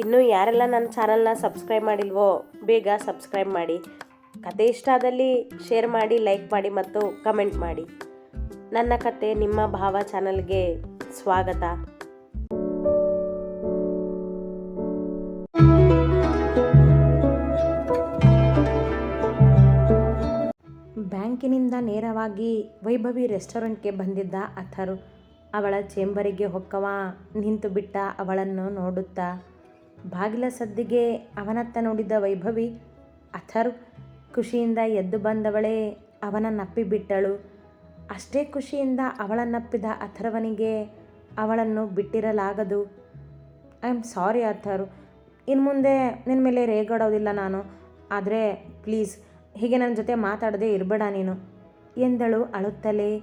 ಇನ್ನೂ ಯಾರೆಲ್ಲ ನನ್ನ ಚಾನಲ್ನ ಸಬ್ಸ್ಕ್ರೈಬ್ ಮಾಡಿಲ್ವೋ, ಬೇಗ ಸಬ್ಸ್ಕ್ರೈಬ್ ಮಾಡಿ. ಕತೆ ಇಷ್ಟ ಆದಲ್ಲಿ ಶೇರ್ ಮಾಡಿ, ಲೈಕ್ ಮಾಡಿ ಮತ್ತು ಕಮೆಂಟ್ ಮಾಡಿ. ನನ್ನ ಕತೆ ನಿಮ್ಮ ಭಾವ ಚಾನಲ್ಗೆ ಸ್ವಾಗತ. ಬ್ಯಾಂಕಿನಿಂದ ನೇರವಾಗಿ ವೈಭವಿ ರೆಸ್ಟೋರೆಂಟ್ಗೆ ಬಂದಿದ್ದ ಅಥರು, ಅವಳ ಚೇಂಬರಿಗೆ ಹೊಕ್ಕವ ನಿಂತು ಬಿಟ್ಟ ಅವಳನ್ನು ನೋಡುತ್ತಾ ಬಾಗಿಲ ಸದ್ದಿಗೆ ಅವನತ್ತ ನೋಡಿದ ವೈಭವಿ, ಅಥರ್ ಖುಷಿಯಿಂದ ಎದ್ದು ಬಂದವಳೇ, ಅವನ ನಪ್ಪಿಬಿಟ್ಟಳು ಅಷ್ಟೇ ಖುಷಿಯಿಂದ ಅವಳನ್ನಪ್ಪಿದ ಅಥರ್ವನಿಗೆ ಅವಳನ್ನು ಬಿಟ್ಟಿರಲಾಗದು. I am sorry Athar. ಇನ್ನು ಮುಂದೆ ನಿನ್ನ ಮೇಲೆ ರೇಗಾಡೋದಿಲ್ಲ ನಾನು. ಆದರೆ ಪ್ಲೀಸ್ ಹೀಗೆ ನನ್ನ ಜೊತೆ ಮಾತಾಡದೆ ಇರಬೇಡ ನೀನು, ಎಂದಳು ಅಳುತ್ತಲೇ.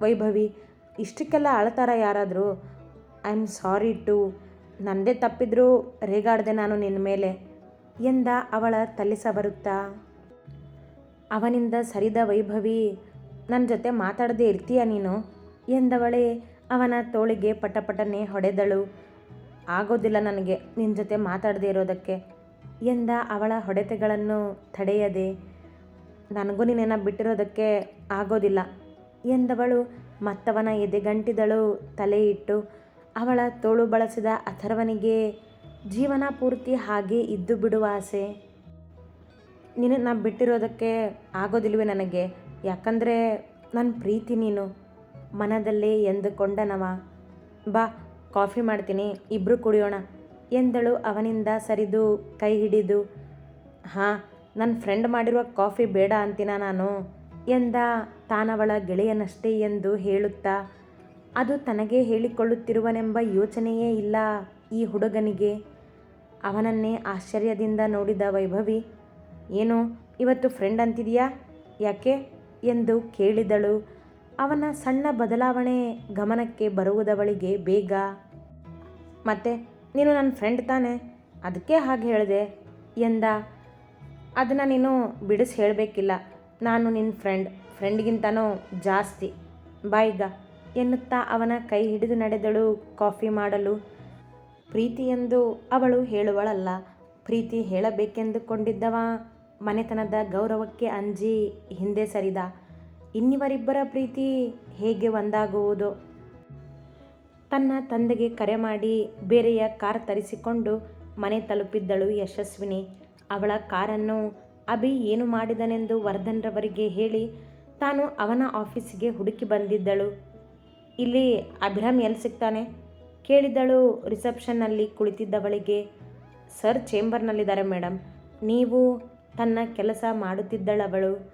ವೈಭವಿ, ಇಷ್ಟಕ್ಕೆಲ್ಲ ಅಳ್ತಾರ ಯಾರಾದರೂ? ಐ ಆಮ್ ಸಾರಿ ಟು ನನ್ನದೇ ತಪ್ಪಿದ್ರೂ ರೇಗಾಡ್ದೆ ನಾನು ನಿನ್ನ ಮೇಲೆ ಎಂದ ಅವಳ ತಲ್ಲಿಸ ಬರುತ್ತಾ? ಅವನಿಂದ ಸರಿದ ವೈಭವಿ ನನ್ನ ಜೊತೆ ಮಾತಾಡದೆ ಇರ್ತೀಯ ನೀನು? ಎಂದವಳೆ ಅವನ ತೋಳಿಗೆ ಪಟಪಟನೆ ಹೊಡೆದಳು. ಆಗೋದಿಲ್ಲ ನನಗೆ ನಿನ್ನ ಜೊತೆ ಮಾತಾಡದೇ ಇರೋದಕ್ಕೆ ಎಂದ ಅವಳ ಹೊಡೆತಗಳನ್ನು ತಡೆಯದೆ. ನನಗೂ ನೀನೇನ ಬಿಟ್ಟಿರೋದಕ್ಕೆ ಆಗೋದಿಲ್ಲ ಎಂದವಳು ಮತ್ತವನ ಎದೆಗಂಟಿದಳು ತಲೆ ಇಟ್ಟು ಅವಳ ತೋಳು ಬಳಸಿದ ಅಥರ್ವನಿಗೆ ಜೀವನ ಪೂರ್ತಿ ಹಾಗೆ ಇದ್ದು ಬಿಡುವ ಆಸೆ. ನಿನ್ನ ನಾನು ಬಿಟ್ಟಿರೋದಕ್ಕೆ ಆಗೋದಿಲ್ವೇ ನನಗೆ? ಯಾಕಂದರೆ ನನ್ನ ಪ್ರೀತಿ ನೀನು. ಮನದಲ್ಲೇ ಎಂದುಕೊಂಡನವ ಬಾ, ಕಾಫಿ ಮಾಡ್ತೀನಿ ಇಬ್ಬರು ಕುಡಿಯೋಣ ಎಂದಳು ಅವನಿಂದ ಸರಿದು ಕೈ ಹಿಡಿದು. ಹಾಂ ನನ್ನ ಫ್ರೆಂಡ್ ಮಾಡಿರುವ ಕಾಫಿ ಬೇಡ ಅಂತೀನ ನಾನು? ಎಂದ ತಾನವಳ ಗೆಳೆಯನಷ್ಟೇ ಎಂದು ಹೇಳುತ್ತಾ ಅದು ತನಗೆ ಹೇಳಿಕೊಳ್ಳುತ್ತಿರುವನೆಂಬ ಯೋಚನೆಯೇ ಇಲ್ಲ ಈ ಹುಡುಗನಿಗೆ. ಅವನನ್ನೇ ಆಶ್ಚರ್ಯದಿಂದ ನೋಡಿದ ವೈಭವಿ, ಏನು, ಇವತ್ತು ಫ್ರೆಂಡ್ ಅಂತಿದೆಯಾ? ಯಾಕೆ? ಎಂದು ಕೇಳಿದಳು. ಅವನ ಸಣ್ಣ ಬದಲಾವಣೆ ಗಮನಕ್ಕೆ ಬರುವುದವಳಿಗೆ ಬೇಗ, ಮತ್ತೆ ನೀನು ನನ್ನ ಫ್ರೆಂಡ್ ತಾನೆ? ಅದಕ್ಕೆ ಹಾಗೆ ಹೇಳಿದೆ? ಎಂದ. ಅದನ್ನು ನೀನು ಬಿಡಿಸಿ ಹೇಳಬೇಕಿಲ್ಲ. ನಾನು ನಿನ್ನ ಫ್ರೆಂಡ್ ಫ್ರೆಂಡ್ಗಿಂತನೂ ಜಾಸ್ತಿ. ಬಾಯ್ಗ ಎನ್ನುತ್ತಾ ಅವನ ಕೈ ಹಿಡಿದು ನಡೆದಳು. ಕಾಫಿ ಮಾಡಲು. ಪ್ರೀತಿ ಎಂದು ಅವಳು ಹೇಳುವಳಲ್ಲ. ಪ್ರೀತಿ ಹೇಳಬೇಕೆಂದುಕೊಂಡಿದ್ದವ. ಮನೆತನದ ಗೌರವಕ್ಕೆ ಅಂಜಿ ಹಿಂದೆ ಸರಿದ. ಇನ್ನಿವರಿಬ್ಬರ ಪ್ರೀತಿ ಹೇಗೆ ಒಂದಾಗುವುದು? ತನ್ನ ತಂದೆಗೆ ಕರೆ ಮಾಡಿ ಬೇರೆಯ ಕಾರ್ ತರಿಸಿಕೊಂಡು ಮನೆ ತಲುಪಿದ್ದಳು ಯಶಸ್ವಿನಿ. ಅವಳ ಕಾರನ್ನು ಅಭಿ ಏನು ಮಾಡಿದನೆಂದು ವರ್ಧನ್ರವರಿಗೆ ಹೇಳಿ ತಾನು ಅವನ ಆಫೀಸಿಗೆ ಹುಡುಕಿ ಬಂದಿದ್ದಳು. ಇಲ್ಲಿ ಅಭಿರಾಮ್ ಎಲ್ಲಿ ಸಿಗ್ತಾನೆ? ಕೇಳಿದಳು ರಿಸೆಪ್ಷನ್ನಲ್ಲಿ ಕುಳಿತಿದ್ದವಳಿಗೆ. ಸರ್ ಚೇಂಬರ್ನಲ್ಲಿದ್ದಾರೆ ಮೇಡಮ್ ನೀವು ತನ್ನ ಕೆಲಸ ಮಾಡುತ್ತಿದ್ದಳವಳು.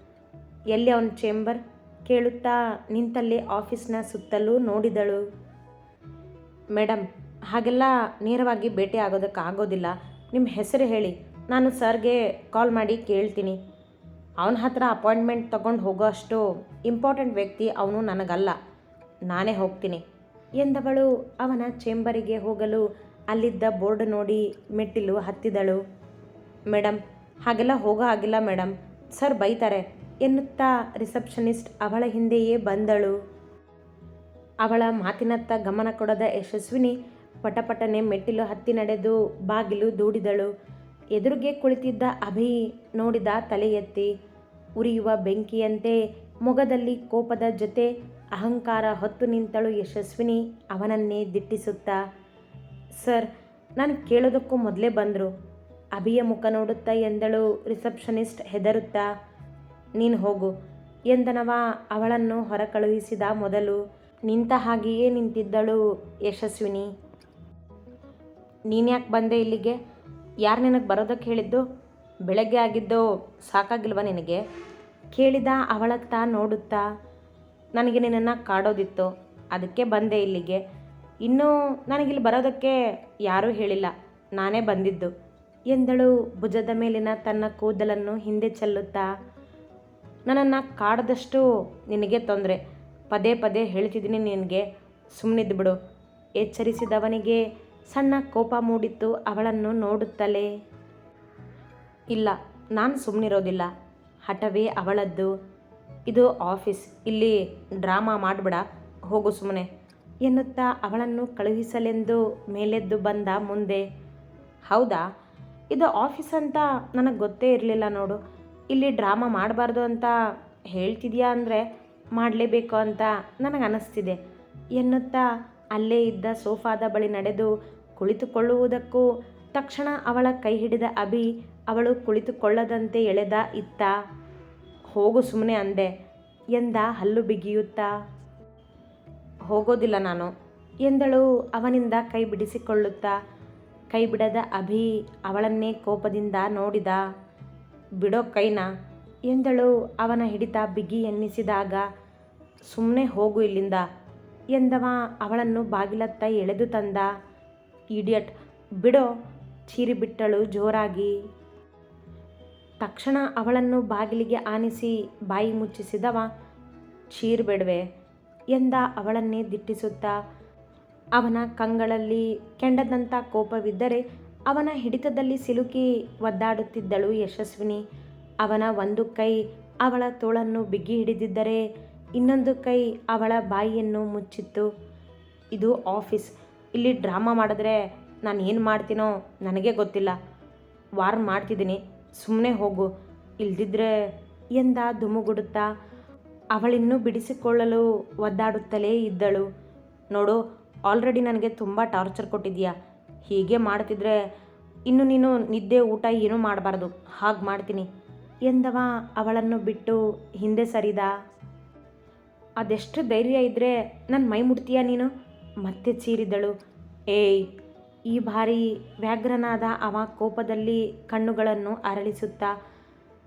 ಎಲ್ಲಿ ಅವನ ಚೇಂಬರ್? ಕೇಳುತ್ತಾ ನಿಂತಲ್ಲಿ ಆಫೀಸ್ನ ಸುತ್ತಲೂ ನೋಡಿದಳು. ಮೇಡಮ್ ಹಾಗೆಲ್ಲ ನೇರವಾಗಿ ಭೇಟಿ ಆಗೋದಕ್ಕೆ ಆಗೋದಿಲ್ಲ. ನಿಮ್ಮ ಹೆಸರು ಹೇಳಿ. ನಾನು ಸರ್ಗೆ ಕಾಲ್ ಮಾಡಿ ಕೇಳ್ತೀನಿ. ಅವನ ಹತ್ರ ಅಪಾಯಿಂಟ್ಮೆಂಟ್ ತಗೊಂಡು ಹೋಗೋ ಅಷ್ಟು ಇಂಪಾರ್ಟೆಂಟ್ ವ್ಯಕ್ತಿ ಅವನು ನನಗಲ್ಲ. ನಾನೇ ಹೋಗ್ತೀನಿ. ಎಂದವಳು ಅವನ ಚೇಂಬರಿಗೆ ಹೋಗಲು ಅಲ್ಲಿದ್ದ ಬೋರ್ಡ್ ನೋಡಿ ಮೆಟ್ಟಿಲು ಹತ್ತಿದಳು. ಮೇಡಮ್ ಹಾಗೆಲ್ಲ ಹೋಗೋ ಆಗಿಲ್ಲ ಮೇಡಮ್ ಸರ್ ಬೈತಾರೆ, ಎನ್ನುತ್ತಾ ರಿಸೆಪ್ಷನಿಸ್ಟ್ ಅವಳ ಹಿಂದೆಯೇ ಬಂದಳು. ಅವಳ ಮಾತಿನತ್ತ ಗಮನ ಕೊಡದ ಯಶಸ್ವಿನಿ ಪಟಪಟನೆ ಮೆಟ್ಟಿಲು ಹತ್ತಿ ನಡೆದು ಬಾಗಿಲು ದೂಡಿದಳು. ಎದುರಿಗೆ ಕುಳಿತಿದ್ದ ಅಭಿ ನೋಡಿದ ತಲೆ ಎತ್ತಿ. ಉರಿಯುವ ಬೆಂಕಿಯಂತೆ ಮೊಗದಲ್ಲಿ ಕೋಪದ ಜೊತೆ ಅಹಂಕಾರ ಹೊತ್ತು ನಿಂತಳು ಯಶಸ್ವಿನಿ ಅವನನ್ನೇ ದಿಟ್ಟಿಸುತ್ತಾ. ಸರ್, ನಾನು ಕೇಳೋದಕ್ಕೂ ಮೊದಲೇ ಬಂದರು. ಅಭಿಯ ಮುಖ ನೋಡುತ್ತಾ ಎಂದಳು ರಿಸೆಪ್ಷನಿಸ್ಟ್ ಹೆದರುತ್ತಾ. ನೀನು ಹೋಗು. ಎಂದನವ ಅವಳನ್ನು ಹೊರ ಕಳುಹಿಸಿದ ಮೊದಲು. ನಿಂತ ಹಾಗೆಯೇ ನಿಂತಿದ್ದಳು ಯಶಸ್ವಿನಿ. ನೀನ್ಯಾಕೆ ಬಂದೆ ಇಲ್ಲಿಗೆ? ಯಾರು ನಿನಗೆ ಬರೋದಕ್ಕೆ ಹೇಳಿದ್ದು? ಬೆಳಗ್ಗೆ ಆಗಿದ್ದೋ ಸಾಕಾಗಿಲ್ವ ನಿನಗೆ? ಕೇಳಿದ ಅವಳತ್ತ ನೋಡುತ್ತಾ. ನನಗೆ ನಿನ್ನನ್ನು ಕಾಡೋದಿತ್ತು, ಅದಕ್ಕೆ ಬಂದೆ ಇಲ್ಲಿಗೆ. ಇನ್ನೂ ನನಗಿಲ್ಲಿ ಬರೋದಕ್ಕೆ ಯಾರೂ ಹೇಳಿಲ್ಲ, ನಾನೇ ಬಂದಿದ್ದು. ಎಂದಳು ಭುಜದ ಮೇಲಿನ ತನ್ನ ಕೂದಲನ್ನು ಹಿಂದೆ ಚೆಲ್ಲುತ್ತಾ. ನನ್ನನ್ನು ಕಾಡದಷ್ಟು ನಿನಗೆ ತೊಂದರೆ, ಪದೇ ಪದೇ ಹೇಳ್ತಿದ್ದೀನಿ ನಿನಗೆ ಸುಮ್ಮನಿದ್ದು ಬಿಡು. ಎಚ್ಚರಿಸಿದವನಿಗೆ ಸಣ್ಣ ಕೋಪ ಮೂಡಿತ್ತು ಅವಳನ್ನು ನೋಡುತ್ತಲೇ. ಇಲ್ಲ, ನಾನು ಸುಮ್ಮನಿರೋದಿಲ್ಲ ಹಠವೇ ಅವಳದ್ದು. ಇದು ಆಫೀಸ್. ಇಲ್ಲಿ ಡ್ರಾಮಾ ಮಾಡಬೇಡ, ಹೋಗು ಸುಮ್ಮನೆ ಎನ್ನುತ್ತಾ ಅವಳನ್ನು ಕಳುಹಿಸಲೆಂದು ಮೇಲೆದ್ದು ಬಂದ ಮುಂದೆ, ಹೌದಾ? ಇದು ಆಫೀಸ್ ಅಂತ ನನಗೆ ಗೊತ್ತೇ ಇರಲಿಲ್ಲ ನೋಡು. ಇಲ್ಲಿ ಡ್ರಾಮಾ ಮಾಡಬಾರ್ದು ಅಂತ ಹೇಳ್ತಿದ್ಯಾ ಅಂದರೆ ಮಾಡಲೇಬೇಕು ಅಂತ ನನಗೆ ಅನ್ನಿಸ್ತಿದೆ ಎನ್ನುತ್ತಾ ಅಲ್ಲೇ ಇದ್ದ ಸೋಫಾದ ಬಳಿ ನಡೆದು ಕುಳಿತುಕೊಳ್ಳುವುದಕ್ಕೂ ತಕ್ಷಣ ಅವಳ ಕೈ ಹಿಡಿದ ಅಭಿ ಅವಳು ಕುಳಿತುಕೊಳ್ಳದಂತೆ ಎಳೆದ ಇತ್ತ. ಹೋಗು ಸುಮ್ಮನೆ ಅಂದೆ, ಎಂದ ಹಲ್ಲು ಬಿಗಿಯುತ್ತಾ? ಹೋಗೋದಿಲ್ಲ ನಾನು. ಎಂದಳು, ಅವನಿಂದ ಕೈ ಬಿಡಿಸಿಕೊಳ್ಳುತ್ತಾ? ಕೈ ಬಿಡದ ಅಭಿ ಅವಳನ್ನೇ ಕೋಪದಿಂದ ನೋಡಿದ. ಬಿಡೋ ಕೈನ? ಎಂದಳು, ಅವನ ಹಿಡಿತ ಬಿಗಿ ಎನ್ನಿಸಿದಾಗ ಸುಮ್ಮನೆ ಹೋಗು ಇಲ್ಲಿಂದ. ಎಂದವ ಅವಳನ್ನು ಬಾಗಿಲತ್ತ ಎಳೆದು ತಂದ? ಇಡಿಯಟ್, ಬಿಡೋ ಚೀರಿ ಬಿಟ್ಟಳು ಜೋರಾಗಿ. ತಕ್ಷಣ ಅವಳನ್ನು ಬಾಗಿಲಿಗೆ ಆನಿಸಿ ಬಾಯಿ ಮುಚ್ಚಿಸಿದವ ಚೀರ್ಬೇಡ್ವೆ ಎಂದ ಅವಳನ್ನೇ ದಿಟ್ಟಿಸುತ್ತಾ, ಅವನ ಕಂಗಳಲ್ಲಿ ಕೆಂಡದಂಥ ಕೋಪವಿದ್ದರೆ ಅವನ ಹಿಡಿತದಲ್ಲಿ ಸಿಲುಕಿ ಒದ್ದಾಡುತ್ತಿದ್ದಳು ಯಶಸ್ವಿನಿ. ಅವನ ಒಂದು ಕೈ ಅವಳ ತೋಳನ್ನು ಬಿಗಿ ಹಿಡಿದಿದ್ದರೆ ಇನ್ನೊಂದು ಕೈ ಅವಳ ಬಾಯಿಯನ್ನು ಮುಚ್ಚಿತ್ತು. ಇದು ಆಫೀಸ್. ಇಲ್ಲಿ ಡ್ರಾಮಾ ಮಾಡಿದ್ರೆ ನಾನು ಏನು ಮಾಡ್ತೀನೋ ನನಗೆ ಗೊತ್ತಿಲ್ಲ. ವಾರ್ ಮಾಡ್ತಿದ್ದೀನಿ. ಸುಮ್ಮನೆ ಹೋಗು. ಇಲ್ದಿದ್ರೆ ಎಂದ ಧುಮುಗುಡುತ್ತಾ? ಅವಳಿನ್ನೂ ಬಿಡಿಸಿಕೊಳ್ಳಲು ಒದ್ದಾಡುತ್ತಲೇ ಇದ್ದಳು. ನೋಡು ಆಲ್ರೆಡಿ ನನಗೆ ತುಂಬ ಟಾರ್ಚರ್ ಕೊಟ್ಟಿದ್ಯಾ? ಹೀಗೆ ಮಾಡ್ತಿದ್ರೆ ಇನ್ನು ನೀನು ನಿದ್ದೆ ಊಟ ಏನೂ ಮಾಡಬಾರ್ದು. ಹಾಗೆ ಮಾಡ್ತೀನಿ. ಎಂದವ ಅವಳನ್ನು ಬಿಟ್ಟು ಹಿಂದೆ ಸರಿದ? ಅದೆಷ್ಟು ಧೈರ್ಯ ಇದ್ದರೆ ನನ್ನ ಮೈ ಮುಡ್ತೀಯಾ ನೀನು? ಮತ್ತೆ ಚೀರಿದಳು. ಏಯ್ ಈ ಬಾರಿ ವ್ಯಾಘ್ರನಾದ ಅವ ಕೋಪದಲ್ಲಿ ಕಣ್ಣುಗಳನ್ನು ಅರಳಿಸುತ್ತಾ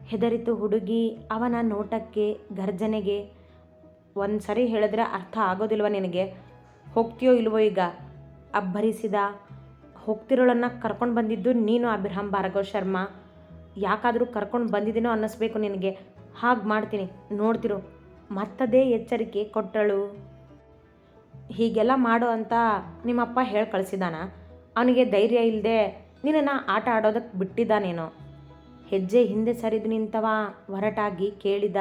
ಹೆದರಿತು ಹುಡುಗಿ, ಅವನ ನೋಟಕ್ಕೆ, ಗರ್ಜನೆಗೆ. ಒಂದು ಸರಿ ಹೇಳಿದ್ರೆ ಅರ್ಥ ಆಗೋದಿಲ್ವ ನಿನಗೆ? ಹೋಗ್ತೀಯೋ ಇಲ್ವೋ ಈಗ? ಅಬ್ಬರಿಸಿದ ಹೋಗ್ತಿರೋಳನ್ನು ಕರ್ಕೊಂಡು ಬಂದಿದ್ದು ನೀನು ಅಭಿರಾಮ್ ಭಾರ್ಗವ್ ಶರ್ಮಾ. ಯಾಕಾದರೂ ಕರ್ಕೊಂಡು ಬಂದಿದ್ದೀನೋ ಅನ್ನಿಸ್ಬೇಕು ನಿನಗೆ. ಹಾಗೆ ಮಾಡ್ತೀನಿ, ನೋಡ್ತಿರು. ಮತ್ತದೇ ಎಚ್ಚರಿಕೆ ಕೊಟ್ಟಳು. ಹೀಗೆಲ್ಲ ಮಾಡು ಅಂತ ನಿಮ್ಮಪ್ಪ ಹೇಳಿ ಕಳಿಸಿದಾನ? ಅವನಿಗೆ ಧೈರ್ಯ ಇಲ್ಲದೆ ನಿನ್ನನ್ನು ಆಟ ಆಡೋದಕ್ಕೆ ಬಿಟ್ಟಿದ್ದಾನೇನೋ. ಹೆಜ್ಜೆ ಹಿಂದೆ ಸರಿದು ನಿಂತವ ಹೊರಟಾಗಿ ಕೇಳಿದ,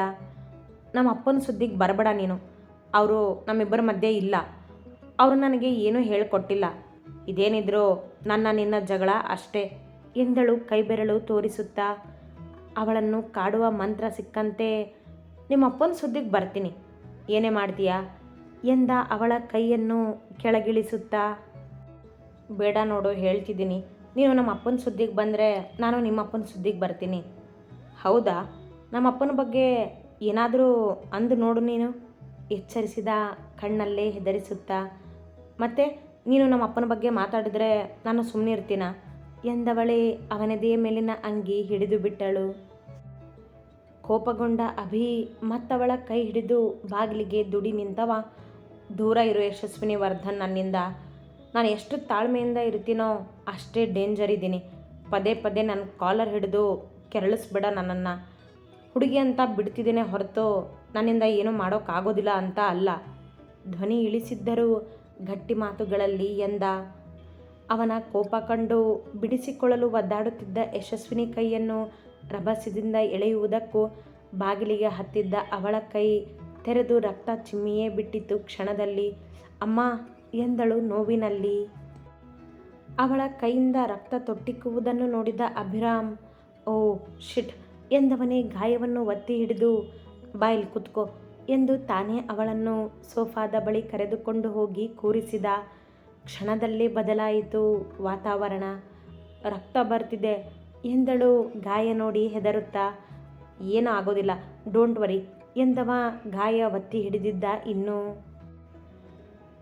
ನಮ್ಮ ಅಪ್ಪನ ಸುದ್ದಿಗೆ ಬರಬೇಡ ನೀನು. ಅವರು ನಮ್ಮಿಬ್ಬರ ಮಧ್ಯೆ ಇಲ್ಲ. ಅವರು ನನಗೆ ಏನೂ ಹೇಳಿಕೊಟ್ಟಿಲ್ಲ. ಇದೇನಿದ್ರು ನನ್ನ ನಿನ್ನ ಜಗಳ ಅಷ್ಟೇ, ಎಂದಳು ಕೈಬೆರಳು ತೋರಿಸುತ್ತಾ. ಅವಳನ್ನು ಕಾಡುವ ಮಂತ್ರ ಸಿಕ್ಕಂತೆ ನಿಮ್ಮಪ್ಪನ ಸುದ್ದಿಗೆ ಬರ್ತೀನಿ. ಏನೇ ಮಾಡ್ತೀಯಾ? ಎಂದ ಅವಳ ಕೈಯನ್ನು ಕೆಳಗಿಳಿಸುತ್ತಾ. ಬೇಡ ನೋಡು, ಹೇಳ್ತಿದ್ದೀನಿ. ನೀನು ನಮ್ಮ ಅಪ್ಪನ ಸುದ್ದಿಗೆ ಬಂದರೆ ನಾನು ನಿಮ್ಮ ಅಪ್ಪನ ಸುದ್ದಿಗೆ ಬರ್ತೀನಿ. ಹೌದಾ? ನಮ್ಮ ಅಪ್ಪನ ಬಗ್ಗೆ ಏನಾದರೂ ಅಂದು ನೋಡು ನೀನು. ಎಚ್ಚರಿಸಿದ ಕಣ್ಣಲ್ಲೇ ಹೆದರಿಸುತ್ತಾ. ಮತ್ತೆ ನೀನು ನಮ್ಮ ಅಪ್ಪನ ಬಗ್ಗೆ ಮಾತಾಡಿದರೆ ನಾನು ಸುಮ್ಮನೆ ಇರ್ತೀನ? ಎಂದವಳೆ ಅವನದೇ ಮೇಲಿನ ಅಂಗಿ ಹಿಡಿದು ಬಿಟ್ಟಳು. ಕೋಪಗೊಂಡ ಅಭಿ ಮತ್ತವಳ ಕೈ ಹಿಡಿದು ಬಾಗಿಲಿಗೆ ದುಡಿ ನಿಂತವ. ದೂರ ಇರು ಯಶಸ್ವಿನಿ ವರ್ಧನ್ ನನ್ನಿಂದ. ನಾನು ಎಷ್ಟು ತಾಳ್ಮೆಯಿಂದ ಇರ್ತೀನೋ ಅಷ್ಟೇ ಡೇಂಜರ್ ಇದ್ದೀನಿ. ಪದೇ ಪದೇ ನನ್ನ ಕಾಲರ್ ಹಿಡಿದು ಕೆರಳಿಸ್ಬೇಡ ನನ್ನನ್ನು. ಹುಡುಗಿ ಅಂತ ಬಿಡ್ತಿದ್ದೇನೆ ಹೊರತು ನನ್ನಿಂದ ಏನೂ ಮಾಡೋಕ್ಕಾಗೋದಿಲ್ಲ ಅಂತ ಅಲ್ಲ. ಧ್ವನಿ ಇಳಿಸಿದ್ದರೂ ಗಟ್ಟಿ ಮಾತುಗಳಲ್ಲಿ ಎಂದ, ಅವನ ಕೋಪ ಕಂಡು ಬಿಡಿಸಿಕೊಳ್ಳಲು ಒದ್ದಾಡುತ್ತಿದ್ದ ಯಶಸ್ವಿನಿ ಕೈಯನ್ನು ರಭಸದಿಂದ ಎಳೆಯುವುದಕ್ಕೂ ಬಾಗಿಲಿಗೆ ಹತ್ತಿದ್ದ ಅವಳ ಕೈ ತೆರೆದು ರಕ್ತ ಚಿಮ್ಮಿಯೇ ಬಿಟ್ಟಿತ್ತು ಕ್ಷಣದಲ್ಲಿ. ಅಮ್ಮ ಎಂದಳು ನೋವಿನಲ್ಲಿ. ಅವಳ ಕೈಯಿಂದ ರಕ್ತ ತೊಟ್ಟಿಕ್ಕುವುದನ್ನು ನೋಡಿದ ಅಭಿರಾಮ್, ಓ, ಶಿಟ್, ಎಂದವನೇ ಗಾಯವನ್ನು ಒತ್ತಿ ಹಿಡಿದು, ಬಾಯಿಲ್ ಕುತ್ಕೋ, ಎಂದು ತಾನೇ ಅವಳನ್ನು ಸೋಫಾದ ಬಳಿ ಕರೆದುಕೊಂಡು ಹೋಗಿ ಕೂರಿಸಿದ. ಕ್ಷಣದಲ್ಲೇ ಬದಲಾಯಿತು ವಾತಾವರಣ. ರಕ್ತ ಬರ್ತಿದೆ ಎಂದಳು ಗಾಯ ನೋಡಿ ಹೆದರುತ್ತಾ ಏನೂ ಆಗೋದಿಲ್ಲ ಡೋಂಟ್ ವರಿ, ಎಂದವ ಗಾಯ ಒತ್ತಿ ಹಿಡಿದಿದ್ದ ಇನ್ನೂ.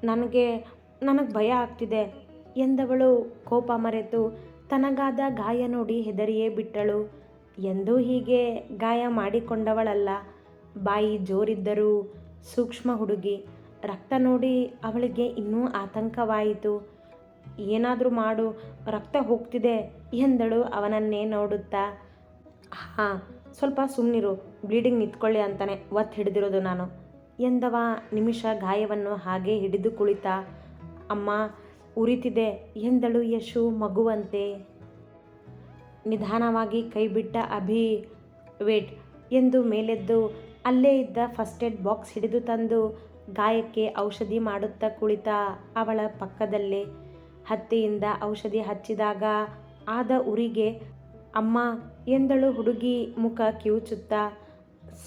ನನಗೆ ನನಗೆ ಭಯ ಆಗ್ತಿದೆ ಎಂದವಳು ಕೋಪ ಮರೆತು, ತನಗಾದ ಗಾಯ ನೋಡಿ ಹೆದರಿಯೇ ಬಿಟ್ಟಳು. ಎಂದೂ ಹೀಗೆ ಗಾಯ ಮಾಡಿಕೊಂಡವಳಲ್ಲ. ಬಾಯಿ ಜೋರಿದ್ದರೂ ಸೂಕ್ಷ್ಮ ಹುಡುಗಿ. ರಕ್ತ ನೋಡಿ ಅವಳಿಗೆ ಇನ್ನೂ ಆತಂಕವಾಯಿತು. ಏನಾದರೂ ಮಾಡು, ರಕ್ತ ಹೋಗ್ತಿದೆ ಎಂದಳು ಅವನನ್ನೇ ನೋಡುತ್ತಾ. ಹಾಂ, ಸ್ವಲ್ಪ ಸುಮ್ಮನಿರು ಬ್ಲೀಡಿಂಗ್ ನಿಂತ್ಕೊಳ್ಳಿ ಅಂತಾನೆ, ಒತ್ತು ಹಿಡಿದಿರೋದು ನಾನು. ಎಂದವ ನಿಮಿಷ ಗಾಯವನ್ನು ಹಾಗೆ ಹಿಡಿದು ಕುಳಿತ, ಅಮ್ಮ, ಉರಿತಿದೆ ಎಂದಳು ಯಶು ಮಗುವಂತೆ. ನಿಧಾನವಾಗಿ ಕೈಬಿಟ್ಟ ಅಭಿ, ವೇಟ್ ಎಂದು ಮೇಲೆದ್ದು ಅಲ್ಲೇ ಇದ್ದ ಫಸ್ಟ್ ಏಡ್ ಬಾಕ್ಸ್ ಹಿಡಿದು ತಂದು ಗಾಯಕ್ಕೆ ಔಷಧಿ ಮಾಡುತ್ತಾ ಕುಳಿತ ಅವಳ ಪಕ್ಕದಲ್ಲೇ. ಹತ್ತಿಯಿಂದ ಔಷಧಿ ಹಚ್ಚಿದಾಗ, ಆದ ಉರಿಗೆ, ಅಮ್ಮ ಎಂದಳು ಹುಡುಗಿ ಮುಖ ಕಿವುಚುತ್ತಾ.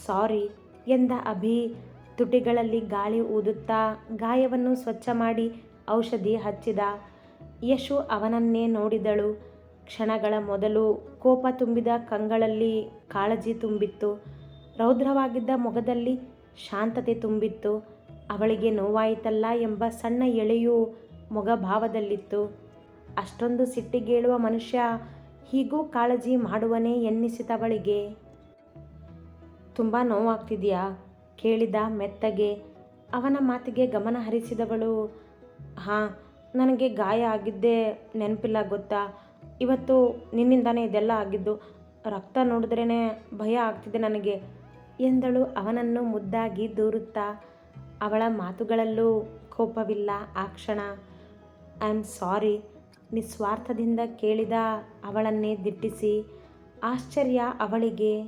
ಸಾರಿ ಎಂದ ಅಭಿ ತುಟಿಗಳಲ್ಲಿ ಗಾಳಿ ಊದುತ್ತಾ ಗಾಯವನ್ನು ಸ್ವಚ್ಛ ಮಾಡಿ ಔಷಧಿ ಹಚ್ಚಿದ. ಯಶು ಅವನನ್ನೇ ನೋಡಿದಳು. ಕ್ಷಣಗಳ ಮೊದಲು ಕೋಪ ತುಂಬಿದ ಕಂಗಳಲ್ಲಿ ಕಾಳಜಿ ತುಂಬಿತ್ತು. ರೌದ್ರವಾಗಿದ್ದ ಮೊಗದಲ್ಲಿ ಶಾಂತತೆ ತುಂಬಿತ್ತು. ಅವಳಿಗೆ ನೋವಾಯಿತಲ್ಲ ಎಂಬ ಸಣ್ಣ ಎಳೆಯು ಮೊಗಭಾವದಲ್ಲಿತ್ತು. ಅಷ್ಟೊಂದು ಸಿಟ್ಟಿಗೇಳುವ ಮನುಷ್ಯ ಹೀಗೂ ಕಾಳಜಿ ಮಾಡುವನೇ ಎನ್ನಿಸಿತವಳಿಗೆ ತುಂಬ ನೋವಾಗ್ತಿದೆಯಾ? ಕೇಳಿದ ಮೆತ್ತಗೆ ಅವನ ಮಾತಿಗೆ ಗಮನ ಹರಿಸಿದವಳು, ಹಾಂ, ನನಗೆ ಗಾಯ ಆಗಿದ್ದೇ ನೆನಪಿಲ್ಲ ಗೊತ್ತಾ? ಇವತ್ತು ನಿನ್ನಿಂದಾನೇ ಇದೆಲ್ಲ ಆಗಿದ್ದು. ರಕ್ತ ನೋಡಿದ್ರೇ ಭಯ ಆಗ್ತಿದೆ ನನಗೆ, ಎಂದಳು ಅವನನ್ನು ಮುದ್ದಾಗಿ ದೂರುತ್ತಾ. ಅವಳ ಮಾತುಗಳಲ್ಲೂ ಕೋಪವಿಲ್ಲ ಆ ಕ್ಷಣ. ಐ ಆಮ್ ಸಾರಿ, ನಿಸ್ವಾರ್ಥದಿಂದ ಕೇಳಿದ ಅವಳನ್ನೇ ದಿಟ್ಟಿಸಿ. ಆಶ್ಚರ್ಯ ಅವಳಿಗೆ,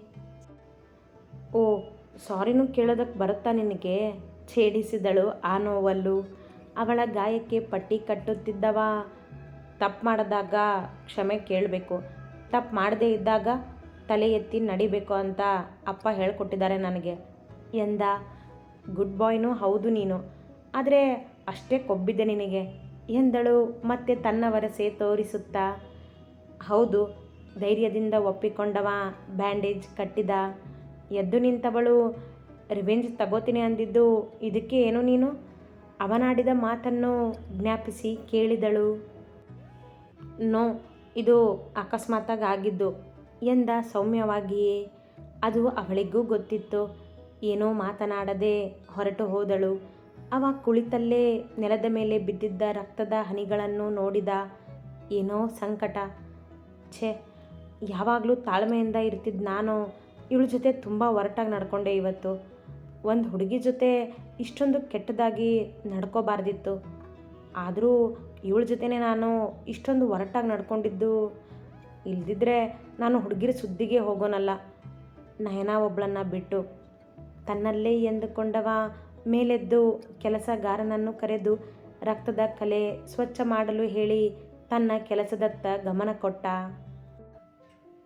ಓ ಸಾರಿನೂ ಕೇಳೋದಕ್ಕೆ ಬರುತ್ತಾ ನಿನಗೆ? ಛೇಡಿಸಿದಳು ಆ ನೋವಲ್ಲು. ಅವಳ ಗಾಯಕ್ಕೆ ಪಟ್ಟಿ ಕಟ್ಟುತ್ತಿದ್ದವ. ತಪ್ಪು ಮಾಡಿದಾಗ ಕ್ಷಮೆ ಕೇಳಬೇಕು. ತಪ್ಪು ಮಾಡದೇ ಇದ್ದಾಗ ತಲೆ ಎತ್ತಿ ನಡಿಬೇಕು ಅಂತ ಅಪ್ಪ ಹೇಳಿಕೊಟ್ಟಿದ್ದಾರೆ ನನಗೆ. ಎಂದ? ಗುಡ್ ಬಾಯ್ನೂ ಹೌದು ನೀನು. ಆದರೆ ಅಷ್ಟೇ ಕೊಬ್ಬಿದೆ ನಿನಗೆ. ಎಂದಳು ಮತ್ತೆ ತನ್ನ ವರಸೆ ತೋರಿಸುತ್ತಾ. ಹೌದು, ಧೈರ್ಯದಿಂದ ಒಪ್ಪಿಕೊಂಡವ ಬ್ಯಾಂಡೇಜ್ ಕಟ್ಟಿದ. ಎದ್ದು ನಿಂತವಳು, ರಿವೆಂಜ್ ತಗೋತೀನಿ ಅಂದಿದ್ದು, ಇದಕ್ಕೆ ಏನು ನೀನು? ಅವನಾಡಿದ ಮಾತನ್ನು ಜ್ಞಾಪಿಸಿ ಕೇಳಿದಳು. ನೋ, ಇದು ಅಕಸ್ಮಾತಾಗಿ ಆಗಿದ್ದು ಎಂದ ಸೌಮ್ಯವಾಗಿಯೇ. ಅದು ಅವಳಿಗೂ ಗೊತ್ತಿತ್ತು. ಏನೋ ಮಾತನಾಡದೆ ಹೊರಟು ಹೋದಳು. ಅವ ಕುಳಿತಲ್ಲೇ ನೆಲದ ಮೇಲೆ ಬಿದ್ದಿದ್ದ ರಕ್ತದ ಹನಿಗಳನ್ನು ನೋಡಿದ. ಏನೋ ಸಂಕಟ. ಛೆ, ಯಾವಾಗಲೂ ತಾಳ್ಮೆಯಿಂದ ಇರ್ತಿದ್ದ ನಾನು ಇವಳ ಜೊತೆ ತುಂಬ ಒರಟಾಗಿ ನಡ್ಕೊಂಡೆ ಇವತ್ತು. ಒಂದು ಹುಡುಗಿ ಜೊತೆ ಇಷ್ಟೊಂದು ಕೆಟ್ಟದಾಗಿ ನಡ್ಕೋಬಾರ್ದಿತ್ತು. ಆದರೂ ಇವಳ ಜೊತೆನೇ ನಾನು ಇಷ್ಟೊಂದು ಒರಟಾಗಿ ನಡ್ಕೊಂಡಿದ್ದು. ಇಲ್ದಿದ್ರೆ ನಾನು ಹುಡುಗಿರ ಸುದ್ದಿಗೆ ಹೋಗೋನಲ್ಲ. ನಯನ ಒಬ್ಬಳನ್ನು ಬಿಟ್ಟು. ತನ್ನಲ್ಲೇ ಎಂದುಕೊಂಡವ ಮೇಲೆದ್ದು ಕೆಲಸಗಾರನನ್ನು ಕರೆದು ರಕ್ತದ ಕಲೆ ಸ್ವಚ್ಛ ಮಾಡಲು ಹೇಳಿ ತನ್ನ ಕೆಲಸದತ್ತ ಗಮನ ಕೊಟ್ಟ.